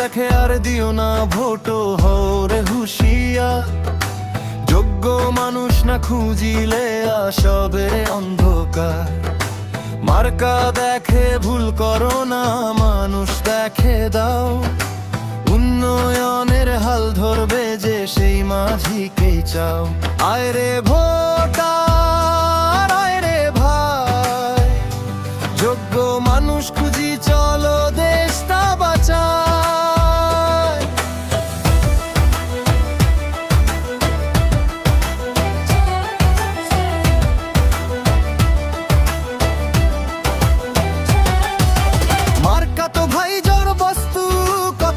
দেখে আর দিও না ভোটো হরে হুশিয়া। যোগ্য মানুষ না খুঁজিলে আসবে অন্ধকার। মার্কা দেখে ভুল করো না, মানুষ দেখে দাও। উন্নয়নের হাল ধরবে যে সেই মাঝিকেই চাও। আয় রে ভোটার, আয় রে ভাই। যোগ্য মানুষ খুঁজি, চলো দেশটা বাঁচায়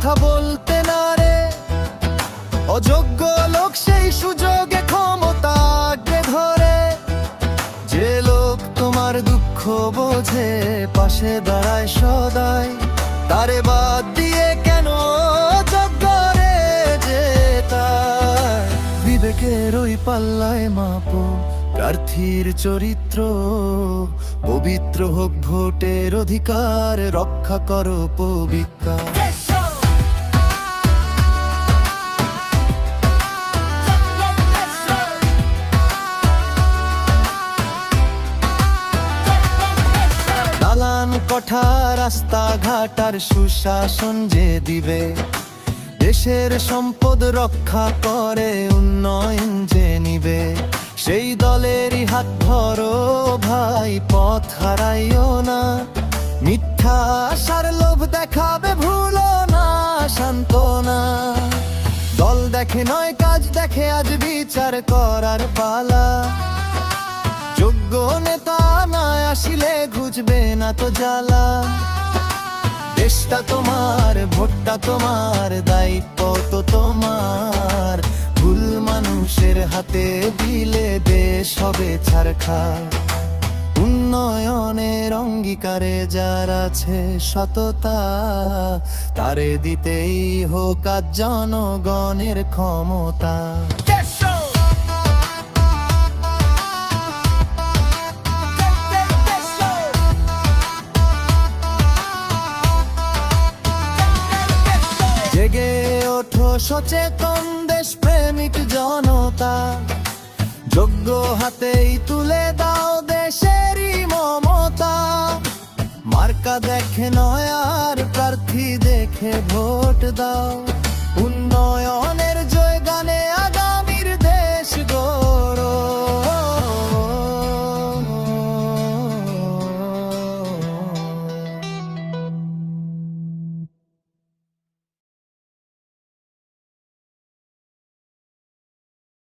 কথা বলতে না রে। অযোগ্য লোক সেই সুযোগে ক্ষমতা আঁকড়ে ধরে। যে লোক তোমার দুঃখ বোঝে, পাশে দাঁড়ায় সদাই। তারে বাদ দিয়ে কেন যোগ্য রে যে তার? বিবেকের ওই পাল্লায় মাপো প্রার্থীর চরিত্র। পবিত্র হোক ভোটের অধিকার, রক্ষা করো পবিত্রা কঠা রাস্তাঘাট আর সুশাসন যে দিবে, দেশের সম্পদ রক্ষা করে উন্নয়ন যে নিবে, সেই দলেরই হাত ধরো ভাই, পথ হারাইও না। মিথ্যা আশার লোভ দেখাবে ভুলো না, শান্ত না। দল দেখে নয়, কাজ দেখে আজ বিচার করার পালা। যোগ্য নেতা না আসিলে ঘুচবে না তো জ্বালা। দেশটা তোমার, ভোটটা তোমার দায়িত্ব তো তোমার। ভুল মানুষের হাতে দিলে দেশ হবে ছাড়খা উন্নয়নের অঙ্গীকারে যার আছে সততা, তারে দিতেই হোক জনগণের ক্ষমতা। সচেতন দেশ প্রেমিক জনতা। যোগ্য হাতেই তুলে দাও দেশেরই মমতা। মার্কা দেখে নয় আর প্রার্থী দেখে ভোট দাও।